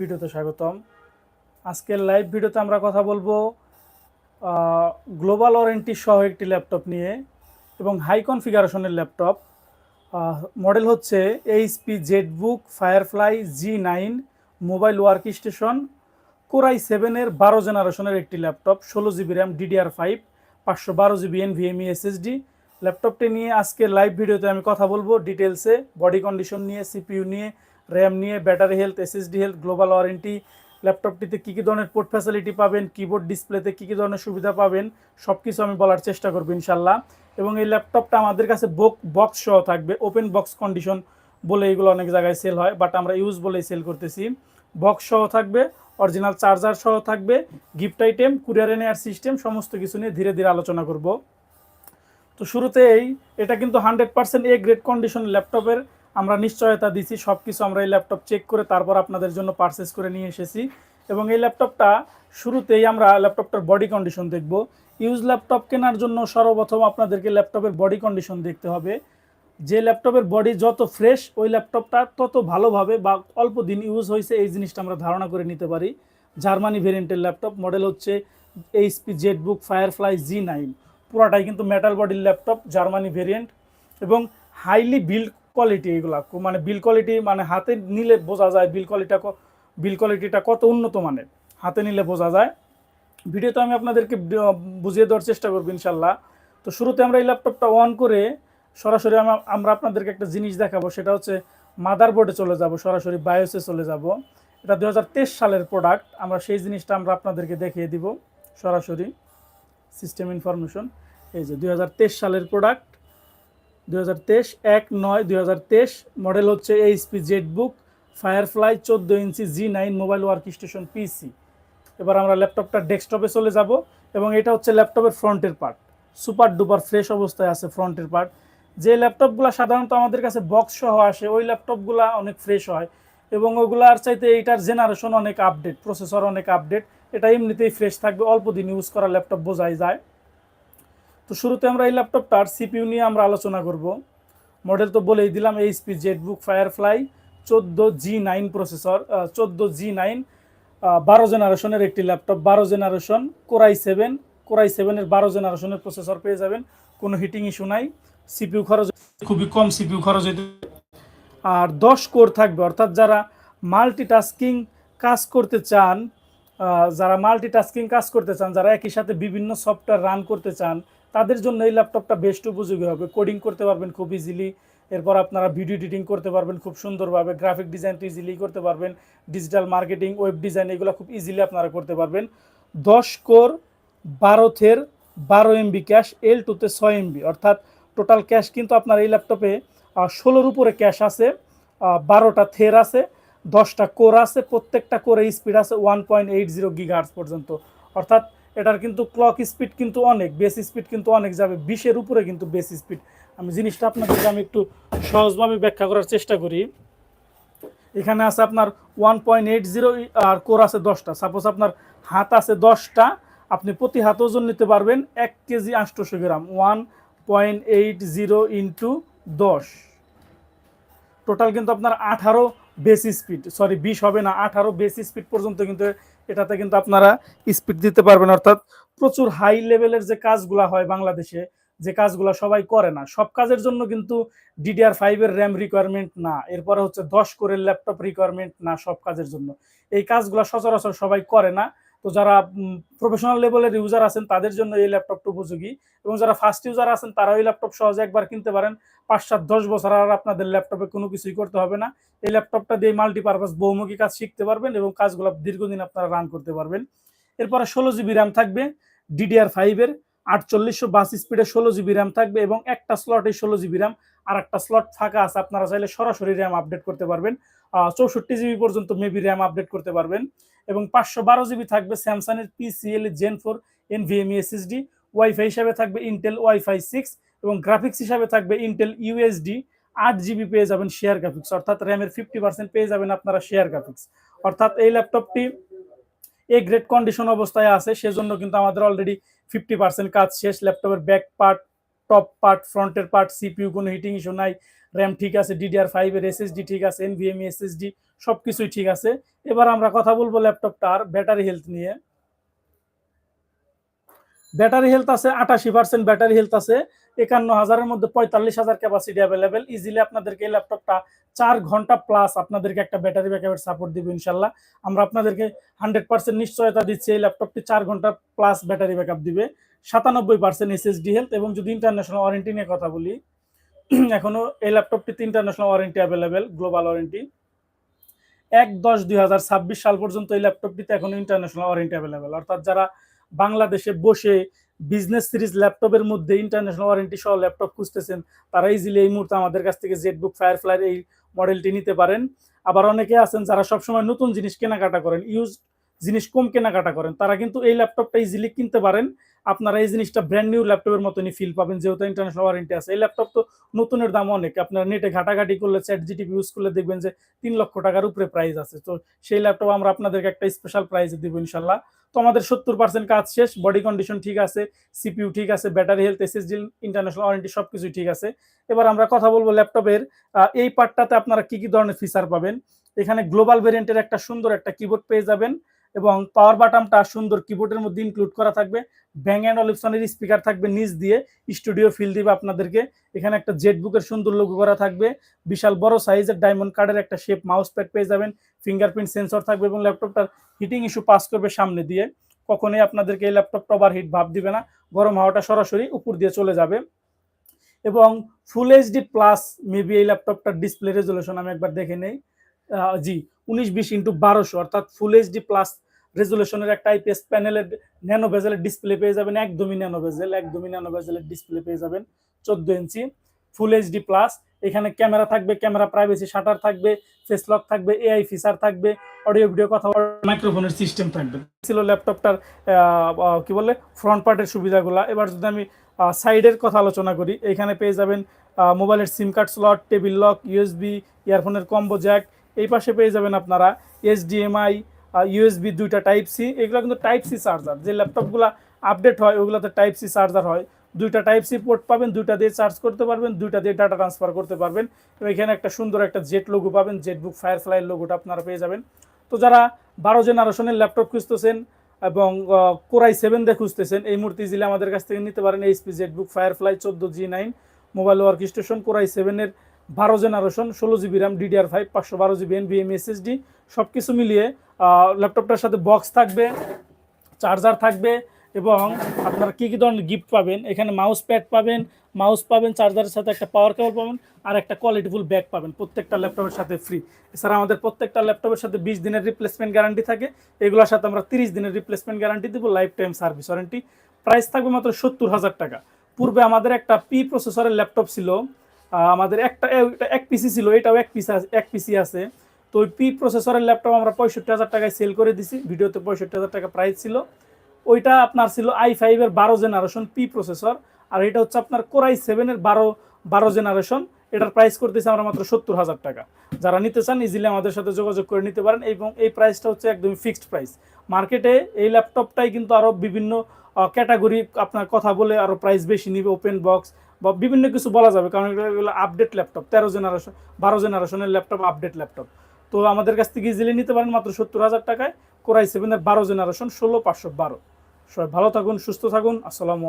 ভিডিওতে স্বাগতম। আজকের লাইভ ভিডিওতে আমরা কথা বলব গ্লোবাল ওয়ারেন্টি সহ একটি ল্যাপটপ নিয়ে এবং হাই কনফিগারেশনের ল্যাপটপ মডেল হচ্ছে HP ZBook Firefly G nine mobile workstation Core i সেভেনের বারো জেনারেশনের একটি ল্যাপটপ ষোলো জিবি র্যাম ডিডিআর ফাইভ পাঁচশো বারো জিবি এনভিএমই এসএসডি ল্যাপটপটি নিয়ে আজকে লাইভ ভিডিওতে আমি কথা বলব ডিটেলসে বডি কন্ডিশন নিয়ে সিপিইউ নিয়ে র্যাম নিয়ে, battery health, SSD health, global warranty, ল্যাপটপটিতে কী কী ধরনের পোর্ট ফ্যাসিলিটি পাবেন, কিবোর্ড ডিসপ্লেতে কী কী ধরনের সুবিধা পাবেন, সব কিছু আমি বলার চেষ্টা করব ইনশাল্লাহ এবং এই ল্যাপটপটা আমাদের কাছে বক বক্স সহ থাকবে ওপেন বক্স কন্ডিশন বলে এগুলো অনেক জায়গায় সেল হয় বাট আমরা ইউজ বলেই সেল করতেছি। বক্স সহ থাকবে অরিজিনাল চার্জার সহ থাকবে গিফট আইটেম কুরিয়ারে নেওয়ার সিস্টেম সমস্ত কিছু নিয়ে ধীরে ধীরে আলোচনা করব। তো শুরুতেই, এটা কিন্তু hundred percent A grade condition ল্যাপটপের আমরা নিশ্চয়তা দিছি সব কিছু আমরা এই ল্যাপটপ চেক করে তারপর আপনাদের জন্য পারচেস করে নিয়ে এসেছি। এবং এই ল্যাপটপটা শুরুতেই আমরা ল্যাপটপটার বডি কন্ডিশন দেখব। ইউজ ল্যাপটপ কেনার জন্য সর্বপ্রথম আপনাদেরকে ল্যাপটপের বডি কন্ডিশন দেখতে হবে। যে ল্যাপটপের বডি যত ফ্রেশ ওই ল্যাপটপটা তত ভালোভাবে বা অল্প দিন ইউজ হয়েছে, এই জিনিসটা আমরা ধারণা করে নিতে পারি। জার্মানি ভেরিয়েন্টের ল্যাপটপ মডেল হচ্ছে HP ZBook Firefly G nine পুরাটাই কিন্তু মেটাল বডির ল্যাপটপ জার্মানি ভেরিয়েন্ট এবং হাইলি বিল্ড কোয়ালিটি এগুলা মানে বিল কোয়ালিটি মানে হাতে নিলে বোঝা যায় বিল কোয়ালিটা বিল কোয়ালিটিটা কত উন্নত মানের। হাতে নিলে বোঝা যায়। ভিডিওতে আমি আপনাদেরকে বুঝিয়ে দেওয়ার চেষ্টা করব ইনশাল্লাহ তো শুরুতে আমরা এই ল্যাপটপটা অন করে সরাসরি আমরা আপনাদেরকে একটা জিনিস দেখাবো, সেটা হচ্ছে মাদার বোর্ডে চলে যাব, সরাসরি বায়োসে চলে যাব। এটা দু হাজার তেইশ সালের প্রোডাক্ট আমরা সেই জিনিসটা আমরা আপনাদেরকে দেখিয়ে দিব সরাসরি সিস্টেম ইনফরমেশন এই যে দু হাজার তেইশ সালের প্রোডাক্ট দুই এক নয় দুই মডেল হচ্ছে এইচপি জেটবুক ফায়ারফ্লাই চোদ্দ ইঞ্চি G nine mobile workstation PC এবার আমরা ল্যাপটপটা ডেস্কটপে চলে যাব এবং এটা হচ্ছে ল্যাপটপের ফ্রন্টের পার্ট সুপার ডুপার ফ্রেশ অবস্থায় আছে ফ্রন্টের পার্ট যে ল্যাপটপগুলো সাধারণত আমাদের কাছে বক্স সহ আসে, ওই ল্যাপটপগুলো অনেক ফ্রেশ হয় এবং ওগুলার চাইতে এইটার জেনারেশন অনেক আপডেট প্রসেসর অনেক আপডেট এটা এমনিতেই ফ্রেশ থাকবে, অল্প দিন ইউজ করা ল্যাপটপ বোঝাই যায়। তো শুরুতে আমরা এই ল্যাপটপটার সিপিউ নিয়ে আমরা আলোচনা করব। মডেল তো বলেই দিলাম এইচপি জেটবুক ফায়ারফ্লাই চোদ্দ জি নাইন প্রসেসর চোদ্দ জি নাইন বারো জেনারেশনের একটি ল্যাপটপ বারো জেনারেশন কোরাই সেভেন কোরাই সেভেনের বারো জেনারেশনের প্রসেসর পেয়ে যাবেন, কোনো হিটিং ইস্যু নাই সিপিউ খরচ খুবই কম সিপিইউ খরচ হইতে আর দশ কোর থাকবে, অর্থাৎ যারা মাল্টিটাস্কিং কাজ করতে চান যারা মাল্টিটাস্কিং কাজ করতে চান, যারা একই সাথে বিভিন্ন সফটওয়্যার রান করতে চান তাদের জন্য এই ল্যাপটপটা বেস্ট উপযোগী হবে। কোডিং করতে পারবেন খুব ইজিলি এরপর আপনারা ভিডিও এডিটিং করতে পারবেন খুব সুন্দরভাবে। গ্রাফিক ডিজাইন তো ইজিলি করতে পারবেন। ডিজিটাল মার্কেটিং ওয়েব ডিজাইন এগুলো খুব ইজিলি আপনারা করতে পারবেন। দশ কোর বারো থের বারো এমবি ক্যাশ এল টুতে ছয় এমবি অর্থাৎ টোটাল ক্যাশ কিন্তু আপনার এই ল্যাপটপে ষোলোর উপরে ক্যাশ আছে বারোটা থের আছে, দশটা কোর আছে, প্রত্যেকটা কোরে স্পিড আছে one point eight zero gigahertz পর্যন্ত। অর্থাৎ এটার কিন্তু ক্লক স্পিড কিন্তু অনেক বেস স্পিড কিন্তু অনেক যাবে, বিশের উপরে কিন্তু বেস স্পিড আমি জিনিসটা আপনাদেরকে আমি একটু সহজভাবে ব্যাখ্যা করার চেষ্টা করি। এখানে আছে আপনার ওয়ান পয়েন্ট এইট জিরো আর কোর আছে দশটা। সাপোজ আপনার হাত আছে দশটা, আপনি প্রতি হাত ওজন নিতে পারবেন এক কেজি আটশোশো gram one point eight zero into দশ। টোটাল কিন্তু আপনার আঠারো বেসি স্পিড সরি বিশ হবে না, আঠারো বেসি স্পিড পর্যন্ত কিন্তু এটাতে কিন্তু আপনারা স্পিড দিতে পারবেন। অর্থাৎ প্রচুর হাই লেভেলের যে কাজগুলা হয় বাংলাদেশে, যে কাজগুলো সবাই করে না, সব কাজের জন্য কিন্তু ডিডিআর ফাইভের র্যাম রিকোয়ারমেন্ট না, এরপরে হচ্ছে দশ করে ল্যাপটপ রিকোয়ারমেন্ট না, সব কাজের জন্য। এই কাজগুলো সচরাচর সবাই করে না। তো যারা প্রফেশনাল লেভেলের ইউজার আছেন, তাদের জন্য এই ল্যাপটপটা উপযোগী। এবং যারা ফার্স্ট ইউজার আছেন তারা এই ল্যাপটপ সহজে একবার কিনতে পারেন। পাঁচ সাত দশ বছর আর আপনাদের ল্যাপটপে কোনো কিছুই করতে হবে না। এই ল্যাপটপটা দিয়ে মাল্টিপারপাস বহুমুখী কাজ শিখতে পারবেন এবং কাজগুলো দীর্ঘদিন আপনারা রান করতে পারবেন। এরপরে ষোলো জিবি র্যাম থাকবে ডিডিআর ফাইভের আটচল্লিশশো বাস স্পিডে ষোলো জিবি র্যাম থাকবে এবং একটা স্লটে ষোলো জিবি র্যাম আর একটা স্লট ফাঁকা আছে, আপনারা চাইলে সরাসরি র্যাম আপডেট করতে পারবেন। চৌষট্টি জিবি পর্যন্ত মেবি র্যাম আপডেট করতে পারবেন। এবং পাঁচশো বারো জিবি থাকবে স্যামসাংয়ের PCIe gen four N NVMe SSD WiFi হিসাবে থাকবে ইন্টেল ওয়াইফাই সিক্স এবং গ্রাফিক্স হিসাবে থাকবে ইন্টেল ইউএসডি আট জিবি পেয়ে যাবেন শেয়ার গ্রাফিক্স অর্থাৎ র্যামের ফিফটি পার্সেন্ট পেয়ে যাবেন আপনারা শেয়ার গ্রাফিক্স অর্থাৎ এই ল্যাপটপটি এ গ্রেড কন্ডিশন অবস্থায় আছে, সেজন্য কিন্তু আমাদের অলরেডি ফিফটি পার্সেন্ট কাজ শেষ। ল্যাপটপের ব্যাক পার্ট টপ পার্ট ফ্রন্টের পার্ট সিপিইউ কোনো হিটিং ইস্যু নাই। র্যাম ঠিক আছে ডিডিআর ফাইভের এসএসডি ঠিক আছে এনভিএমই এসএসডি সব কিছুই ঠিক আছে। এবার আমরা কথা বলব ল্যাপটপটার ব্যাটারি হেলথ নিয়ে। ব্যাটারি হেলথ আছে আটাশি পার্সেন্ট ব্যাটারি হেলথ আছে একান্ন হাজারের মধ্যে পঁয়তাল্লিশ হাজার ক্যাপাসিটি অ্যাভেলেবেল ইজিলি আপনাদেরকে এই ল্যাপটপটা চার ঘণ্টা প্লাস আপনাদেরকে একটা ব্যাটারি ব্যাকআপের সাপোর্ট দিবে ইনশাল্লাহ আমরা আপনাদেরকে হান্ড্রেড পার্সেন্ট নিশ্চয়তা দিচ্ছি এই ল্যাপটপটি চার ঘণ্টা প্লাস ব্যাটারি ব্যাকআপ দিবে। সাতানব্বই পার্সেন্ট এসএসডি হেলথ এবং যদি ইন্টারন্যাশনাল ওয়ারেন্টি নিয়ে কথা বলি এখনও এই ল্যাপটপটিতে international warranty available global warranty এক দশ দুই হাজার ছাব্বিশ সাল পর্যন্ত এই ল্যাপটপটিতে এখনও ইন্টারন্যাশনাল ওয়ারেন্টি অ্যাভেলেবেল অর্থাৎ যারা বাংলাদেশে বসে বিজনেস সিরিজ ল্যাপটপের মধ্যে ইন্টারন্যাশনাল ওয়ারেন্টি সহ ল্যাপটপ খুঁজতেছেন, তারা ইজিলি এই মুহূর্তে আমাদের কাছ থেকে জেট জেটবুক ফায়ারফ্লাইয়ের এই মডেলটি নিতে পারেন। আবার অনেকে আছেন যারা সবসময় নতুন জিনিস কেনাকাটা করেন ইউজ জিনিস কম কেনাকাটা করেন, তারা কিন্তু এই ল্যাপটপটা ইজিলি কিনতে পারেন। আপনারা এই জিনিসটা ব্র্যান্ড নিউ ল্যাপটপের মতনই ফিল পাবেন, যেহেতু ইন্টারন্যাশনাল ওয়ারেন্টি আছে। এই ল্যাপটপ তো নতুনের দাম অনেক। আপনারা নেটে ঘাটাঘাটি করলে চ্যাট জিটিপি ইউজ করলে দেখবেন যে তিন লক্ষ টাকার উপরে প্রাইস আছে। তো সেই ল্যাপটপ আমরা আপনাদেরকে একটা স্পেশাল প্রাইসে দিব ইনশাল্লাহ। তো আমাদের সত্তর পার্সেন্ট কাজ শেষ বডি কন্ডিশন ঠিক আছে সিপিইউ ঠিক আছে battery health SSD international warranty সব কিছুই ঠিক আছে। এবার আমরা কথা বলব ল্যাপটপের এই পার্টটাতে আপনারা কি কি ধরনের ফিচার পাবেন? এখানে গ্লোবাল ভেরিয়েন্টের একটা সুন্দর একটা কিবোর্ড পেয়ে যাবেন। এবং পাওয়ার বাটামটা সুন্দর কিবোর্ডের মধ্যে ইনক্লুড করা থাকবে। ব্যাং অ্যান্ড অলিপসনের স্পিকার থাকবে নিচ দিয়ে। স্টুডিও ফিল দিবে আপনাদেরকে। এখানে একটা জেট বুকের সুন্দর লোগো করা থাকবে। বিশাল বড় সাইজের ডায়মন্ড কার্ডের একটা শেপ মাউস প্যাড পেয়ে যাবেন। ফিঙ্গারপ্রিন্ট সেন্সর থাকবে এবং ল্যাপটপটার হিটিং ইস্যু পাস করবে সামনে দিয়ে। কখনোই আপনাদেরকে এই ল্যাপটপটা ওভার হিট ভাব দিবে না। গরম হাওয়াটা সরাসরি উপর দিয়ে চলে যাবে। এবং ফুল এইচডি প্লাস মেবি এই ল্যাপটপটার ডিসপ্লে রেজলিউশন আমি একবার দেখে নেই। জি উনিশ বিশ ইন্টু বারোশো, অর্থাৎ ফুল এইচডি প্লাস রেজুলেশনের একটা আইপিএস প্যানেলের ন্যানো বেজেলের ডিসপ্লে পেয়ে যাবেন, একদমই ন্যানো বেজেল একদমই ন্যানো বেজেলের ডিসপ্লে পেয়ে যাবেন চোদ্দ ইঞ্চি ফুল এইচডি প্লাস এখানে ক্যামেরা থাকবে ক্যামেরা প্রাইভেসি শাটার থাকবে ফেস লক থাকবে এআই ফিচার থাকবে অডিও ভিডিও কথা মাইক্রোফোনের সিস্টেম থাকবে। ছিল ল্যাপটপটার কি বলে ফ্রন্ট পার্টের সুবিধাগুলো। এবার যদি আমি সাইডের কথা আলোচনা করি, এখানে পেয়ে যাবেন মোবাইলের SIM card slot table lock USB ইয়ারফোনের combo jack এই পাশে পেয়ে যাবেন আপনারা এসডিএমআই ইউএসবি দুইটা টাইপ সি এগুলো কিন্তু টাইপ সি চার্জার যে ল্যাপটপগুলো আপডেট হয়, ওগুলোতে টাইপ সি চার্জার হয়। দুইটা টাইপ সি পোর্ট পাবেন, দুইটা দিয়ে চার্জ করতে পারবেন, দুইটা দিয়ে ডাটা ট্রান্সফার করতে পারবেন। এবং এখানে একটা সুন্দর একটা জেট লোগো পাবেন জেটবুক ফায়ারফ্লাইয়ের লোগোটা আপনারা পেয়ে যাবেন। তো যারা বারো জেনারেশনের ল্যাপটপ খুঁজতেছেন এবং কোরাই সেভেন দিয়ে খুঁজতেছেন, এই মুহূর্তে ইজিলি আমাদের কাছ থেকে নিতে পারেন এইচপি জেটবুক ফায়ারফ্লাই চোদ্দ G nine mobile workstation Core i সেভেনের বারো জেনারেশন, ষোলো জিবি র্যাম ডিডিআর ফাইভ পাঁচশো বারো জিবি এনভিএম এসএসডি সব কিছু মিলিয়ে ল্যাপটপটার সাথে বক্স থাকবে চার্জার থাকবে এবং আপনারা কী কী ধরনের গিফট পাবেন? এখানে মাউস প্যাড পাবেন মাউস পাবেন চার্জারের সাথে একটা পাওয়ার কেবল পাবেন আর একটা কোয়ালিটিফুল ব্যাগ পাবেন, প্রত্যেকটা ল্যাপটপের সাথে ফ্রি এছাড়া আমাদের প্রত্যেকটা ল্যাপটপের সাথে বিশ দিনের রিপ্লেসমেন্ট গ্যারান্টি থাকে, এগুলোর সাথে আমরা তিরিশ দিনের রিপ্লেসমেন্ট গ্যারান্টি দেবো life time service warranty price থাকবে মাত্র সত্তর হাজার টাকা। পূর্বে আমাদের একটা পি প্রসেসরের ল্যাপটপ ছিল আমাদের একটা এক পিসি ছিল, এটাও এক পিসি এক পিসি আছে। তো ওই পি প্রসেসরের ল্যাপটপ আমরা পঁয়ষট্টি হাজার টাকায় সেল করে দিছি, ভিডিওতে পঁয়ষট্টি হাজার টাকা প্রাইস ছিল। ওইটা আপনার ছিল আই ফাইভের বারো জেনারেশন পি প্রসেসর আর এটা হচ্ছে আপনার কোরাই সেভেনের বারো বারো জেনারেশন এটার প্রাইস করতেছি আমরা মাত্র সত্তর হাজার টাকা। যারা নিতে চান ইজিলি আমাদের সাথে যোগাযোগ করে নিতে পারেন, এবং এই প্রাইসটা হচ্ছে একদমই ফিক্সড প্রাইস মার্কেটে এই ল্যাপটপটাই কিন্তু আরও বিভিন্ন ক্যাটাগরি আপনার কথা বলে আরও প্রাইস বেশি নিবে ওপেন বক্স বা বিভিন্ন কিছু বলা যাবে, কারণ এগুলো আপডেট ল্যাপটপ তেরো জেনারেশন বারো জেনারেশনের ল্যাপটপ আপডেট ল্যাপটপ তো আমাদের কাছ থেকে ইজিলি নিতে পারেন মাত্র সত্তর হাজার টাকায় কোরাই সেভেনের বারো জেনারেশন ষোলো পাঁচশো বারো। সবাই ভালো থাকুন, সুস্থ থাকুন, আসসালামু আলাইকুম।